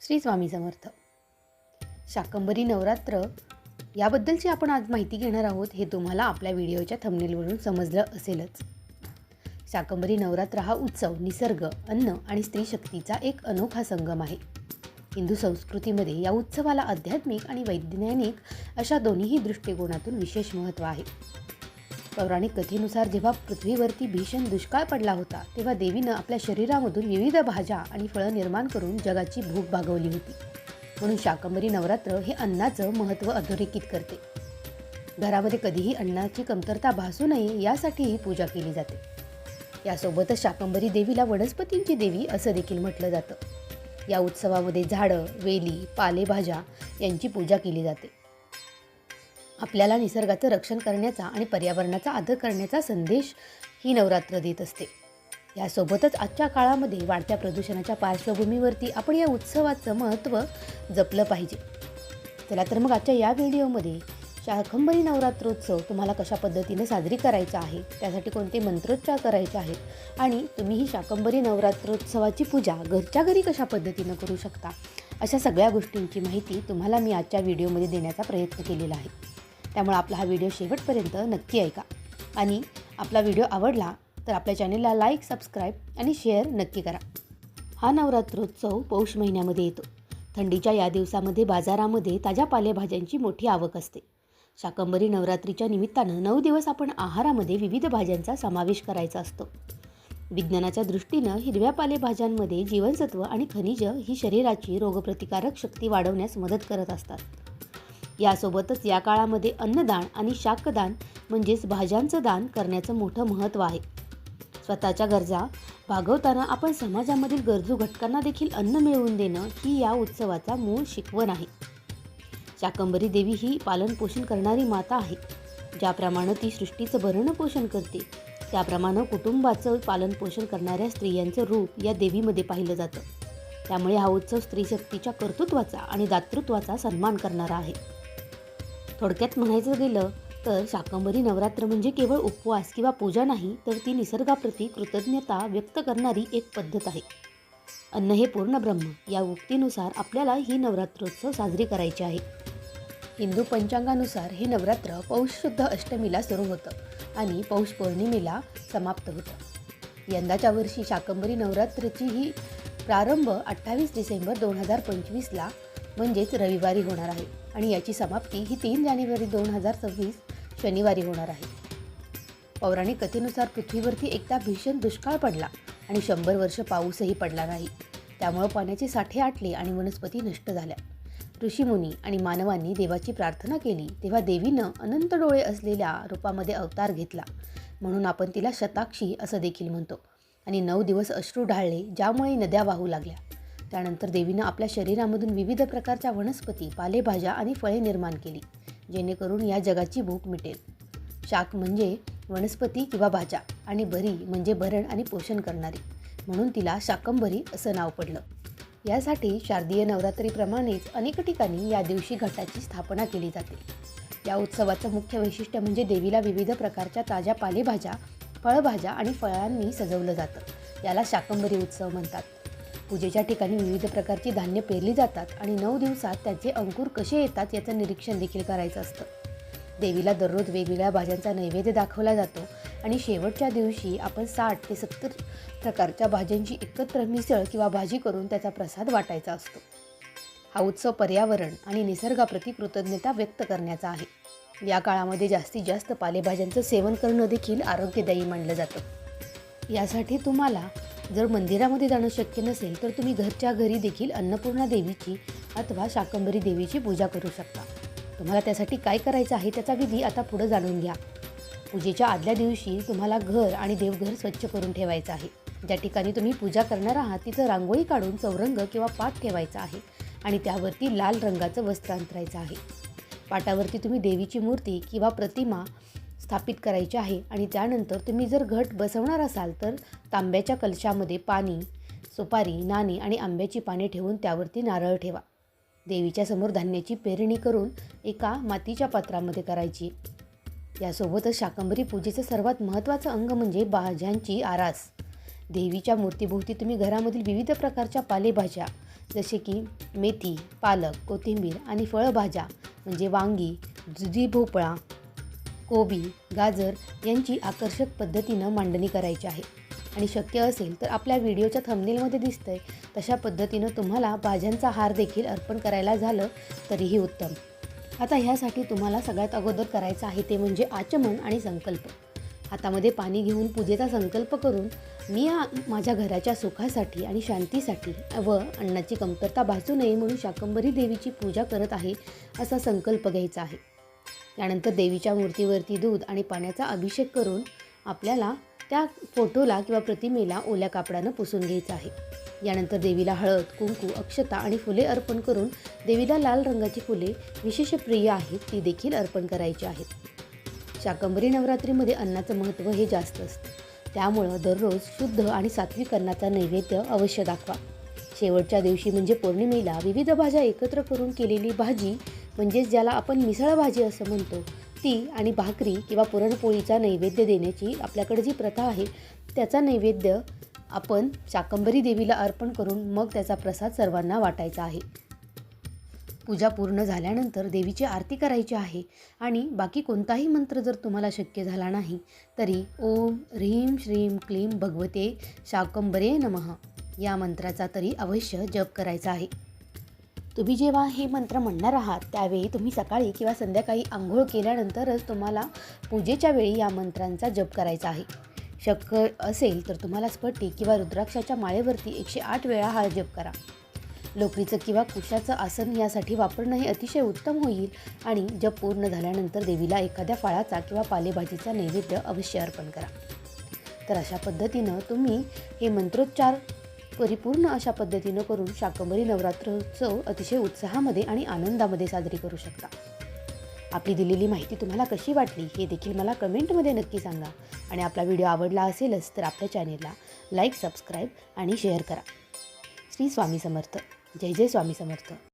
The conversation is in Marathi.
श्री स्वामी समर्थ. शाकंबरी नवरात्र याबद्दलची आपण आज माहिती घेणार आहोत हे तुम्हाला आपल्या व्हिडिओच्या थंबनेलवरून समजलं असेलच. शाकंबरी नवरात्र हा उत्सव निसर्ग अन्न आणि स्त्री शक्तीचा एक अनोखा संगम आहे. हिंदू संस्कृतीमध्ये या उत्सवाला आध्यात्मिक आणि वैज्ञानिक अशा दोन्हीही दृष्टिकोनातून विशेष महत्त्व आहे. पौराणिक कथेनुसार जेव्हा पृथ्वीवरती भीषण दुष्काळ पडला होता तेव्हा देवीनं आपल्या शरीरामधून विविध भाज्या आणि फळं निर्माण करून जगाची भूक भागवली होती. म्हणून शाकंबरी नवरात्र हे अन्नाचं महत्त्व अधोरेखित करते. घरामध्ये कधीही अन्नाची कमतरता भासू नये यासाठी ही पूजा केली जाते. यासोबतच शाकंबरी देवीला वनस्पतींची देवी असं देखील म्हटलं जातं. या उत्सवामध्ये झाडं वेली पालेभाज्या यांची पूजा केली जाते. आपल्याला निसर्गाचं रक्षण करण्याचा आणि पर्यावरणाचा आदर करण्याचा संदेश ही नवरात्र देत असते. यासोबतच आजच्या काळामध्ये वाढत्या प्रदूषणाच्या पार्श्वभूमीवरती आपण या उत्सवाचं महत्त्व जपलं पाहिजे. चला तर मग आजच्या या व्हिडिओमध्ये शाकंभरी नवरात्रोत्सव तुम्हाला कशा पद्धतीने साजरी करायचा आहे त्यासाठी कोणते मंत्रोच्चार करायचे आहेत आणि तुम्ही ही शाकंभरी नवरात्रोत्सवाची पूजा घरच्या घरी कशा पद्धतीनं करू शकता अशा सगळ्या गोष्टींची माहिती तुम्हाला मी आजच्या व्हिडिओमध्ये देण्याचा प्रयत्न केलेला आहे. त्यामुळे आपला हा व्हिडिओ शेवटपर्यंत नक्की ऐका. आणि आपला व्हिडिओ आवडला तर आपल्या चॅनेलला लाईक सबस्क्राईब आणि शेअर नक्की करा. हा नवरात्रोत्सव पौष महिन्यामध्ये येतो. थंडीच्या या दिवसामध्ये बाजारामध्ये ताज्या पालेभाज्यांची मोठी आवक असते. शाकंबरी नवरात्रीच्या निमित्तानं नऊ दिवस आपण आहारामध्ये विविध भाज्यांचा समावेश करायचा असतो. विज्ञानाच्या दृष्टीनं हिरव्या पालेभाज्यांमध्ये जीवनसत्व आणि खनिज ही शरीराची रोगप्रतिकारक शक्ती वाढवण्यास मदत करत असतात. यासोबतच या काळामध्ये अन्नदान आणि शाकदान म्हणजेच भाज्यांचं दान करण्याचं मोठं महत्त्व आहे. स्वतःच्या गरजा भागवताना आपण समाजामधील गरजू घटकांना देखील अन्न मिळवून देणं ही या उत्सवाचा मूळ शिकवण आहे. शाकंबरी देवी ही पालनपोषण करणारी माता आहे. ज्याप्रमाणे ती सृष्टीचं भरणपोषण करते त्याप्रमाणे कुटुंबाचं पालनपोषण करणाऱ्या स्त्रियांचं रूप या देवीमध्ये पाहिलं जातं. त्यामुळे हा उत्सव स्त्रीशक्तीच्या कर्तृत्वाचा आणि दातृत्वाचा सन्मान करणारा आहे. थोडक्यात म्हणायचं गेलं तर शाकंबरी नवरात्र म्हणजे केवळ उपवास किंवा पूजा नाही तर ती निसर्गाप्रती कृतज्ञता व्यक्त करणारी एक पद्धत आहे. अन्न हे पूर्ण ब्रह्म. या उक्तीनुसार आपल्याला ही नवरात्रोत्सव साजरी करायची आहे. हिंदू पंचांगानुसार हे नवरात्र पौष शुद्ध अष्टमीला सुरू होतं आणि पौष पौर्णिमेला समाप्त होतं. यंदाच्या वर्षी शाकंबरी नवरात्रची ही प्रारंभ अठ्ठावीस डिसेंबर दोन हजार पंचवीसला म्हणजेच रविवारी होणार आहे आणि याची समाप्ती ही तीन जानेवारी दोन हजार सव्वीस शनिवारी होणार आहे. पौराणिक कथेनुसार पृथ्वीवरती एकदा भीषण दुष्काळ पडला आणि शंभर वर्ष पाऊसही पडला नाही. त्यामुळं पाण्याचे साठे आटले आणि वनस्पती नष्ट झाल्या. ऋषीमुनी आणि मानवांनी देवाची प्रार्थना केली तेव्हा देवीनं अनंत डोळे असलेल्या रूपामध्ये अवतार घेतला. म्हणून आपण तिला शताक्षी असं देखील म्हणतो. आणि नऊ दिवस अश्रू ढाळले ज्यामुळे नद्या वाहू लागल्या. त्यानंतर देवीनं आपल्या शरीरामधून विविध प्रकारच्या वनस्पती पालेभाज्या आणि फळे निर्माण केली जेणेकरून या जगाची भूक मिटेल. शाक म्हणजे वनस्पती किंवा भाज्या आणि भरी म्हणजे भरण आणि पोषण करणारी म्हणून तिला शाकंभरी असं नाव पडलं. यासाठी शारदीय नवरात्रीप्रमाणेच अनेक ठिकाणी या दिवशी घटाची स्थापना केली जाते. या उत्सवाचं मुख्य वैशिष्ट्य म्हणजे देवीला विविध प्रकारच्या ताज्या पालेभाज्या फळभाज्या आणि फळांनी सजवलं जातं. याला शाकंभरी उत्सव म्हणतात. पूजेच्या ठिकाणी विविध प्रकारची धान्य पेरली जातात आणि नऊ दिवसात त्याचे अंकुर कसे येतात याचं निरीक्षण देखील करायचं असतं. देवीला दररोज वेगवेगळ्या भाज्यांचा नैवेद्य दाखवला जातो आणि शेवटच्या दिवशी आपण साठ ते सत्तर प्रकारच्या भाज्यांची एकत्र मिसळ किंवा भाजी करून त्याचा प्रसाद वाटायचा असतो. हा उत्सव पर्यावरण आणि निसर्गाप्रती कृतज्ञता व्यक्त करण्याचा आहे. या काळामध्ये जास्तीत जास्त पालेभाज्यांचं सेवन करणं देखील आरोग्यदायी मानलं जातं. यासाठी तुम्हाला जर मंदिरामध्ये जाणं शक्य नसेल तर तुम्ही घरच्या घरी देखील अन्नपूर्णा देवीची अथवा शाकंभरी देवीची पूजा करू शकता. तुम्हाला त्यासाठी काय करायचं आहे त्याचा विधी आता पुढं जाणून घ्या. पूजेच्या आदल्या दिवशी तुम्हाला घर आणि देवघर स्वच्छ करून ठेवायचं आहे. ज्या ठिकाणी तुम्ही पूजा करणार आहात तिथं रांगोळी काढून चौरंग किंवा पाट ठेवायचा आहे आणि त्यावरती लाल रंगाचं वस्त्र अंतरायचं आहे. पाटावरती तुम्ही देवीची मूर्ती किंवा प्रतिमा स्थापित करायची आहे. आणि त्यानंतर तुम्ही जर घट बसवणार असाल तर तांब्याच्या कलशामध्ये पाणी सुपारी नाणे आणि आंब्याची पाने ठेवून त्यावरती नारळ ठेवा. देवीच्या समोर धान्याची पेरणी करून एका मातीच्या पात्रामध्ये करायची. यासोबतच शाकंभरी पूजेचं सर्वात महत्त्वाचं अंग म्हणजे भाज्यांची आरास. देवीच्या मूर्तीभोवती तुम्ही घरामधील विविध प्रकारच्या पालेभाज्या जसे की मेथी पालक कोथिंबीर आणि फळभाज्या म्हणजे वांगी दुधी भोपळा कोबी गाजर यांची आकर्षक पद्धतीनं मांडणी करायची आहे. आणि शक्य असेल तर आपल्या व्हिडिओच्या थंबनेलमध्ये दिसतंय तशा पद्धतीनं तुम्हाला भाज्यांचा हार देखील अर्पण करायला झालं तरीही उत्तम. आता ह्यासाठी तुम्हाला सगळ्यात अगोदर करायचं आहे ते म्हणजे आचमन आणि संकल्प. हातामध्ये पाणी घेऊन पूजेचा संकल्प करून मी माझ्या घराच्या सुखासाठी आणि शांतीसाठी व अन्नाची कमतरता भासू नये म्हणून शाकंभरी देवीची पूजा करत आहे असा संकल्प घ्यायचा आहे. त्यानंतर देवीच्या मूर्तीवरती दूध आणि पाण्याचा अभिषेक करून आपल्याला त्या फोटोला किंवा प्रतिमेला ओल्या कापडानं पुसून घ्यायचं आहे. यानंतर देवीला हळद कुंकू अक्षता आणि फुले अर्पण करून देवीला लाल रंगाची फुले विशेष प्रिय आहेत ती देखील अर्पण करायची आहेत. शाकंभरी नवरात्रीमध्ये अन्नाचं महत्त्व हे जास्त असतं. त्यामुळं दररोज शुद्ध आणि सात्विक अन्नाचा नैवेद्य अवश्य दाखवा. शेवटच्या दिवशी म्हणजे पौर्णिमेला विविध भाज्या एकत्र करून केलेली भाजी म्हणजेच ज्याला आपण मिसळ भाजी असं म्हणतो ती आणि भाकरी किंवा पुरणपोळीचा नैवेद्य देण्याची आपल्याकडे जी प्रथा आहे त्याचा नैवेद्य आपण शाकंभरी देवीला अर्पण करून मग त्याचा प्रसाद सर्वांना वाटायचा आहे. पूजा पूर्ण झाल्यानंतर देवीची आरती करायची आहे आणि बाकी कोणताही मंत्र जर तुम्हाला शक्य झाला नाही तरी ओम ह्रीं श्रीं क्लीं भगवते शाकंबरे नमः या मंत्राचा तरी अवश्य जप करायचा आहे. तुम्ही जेव्हा हे मंत्र म्हणणार आहात त्यावेळी तुम्ही सकाळी किंवा संध्याकाळी आंघोळ केल्यानंतरच तुम्हाला पूजेच्या वेळी या मंत्रांचा जप करायचा आहे. शक्य असेल तर तुम्हाला स्फटिक किंवा रुद्राक्षाच्या माळेवरती एकशे आठ वेळा हा जप करा. लोकरीचं किंवा कुशाचं आसन यासाठी वापरणं हे अतिशय उत्तम होईल आणि जप पूर्ण झाल्यानंतर देवीला एखाद्या फळाचा किंवा पालेभाजीचा नैवेद्य अवश्य अर्पण करा. तर अशा पद्धतीनं तुम्ही हे मंत्रोच्चार परिपूर्ण अशा पद्धतीनं करून शाकंभरी नवरात्रोत्सव अतिशय उत्साहामध्ये आणि आनंदामध्ये साजरी करू शकता. आपली दिलेली माहिती तुम्हाला कशी वाटली हे देखील मला कमेंटमध्ये नक्की सांगा. आणि आपला व्हिडिओ आवडला असेलच तर आपल्या चॅनेलला लाईक सबस्क्राईब आणि शेअर करा. श्री स्वामी समर्थ. जय जय स्वामी समर्थ.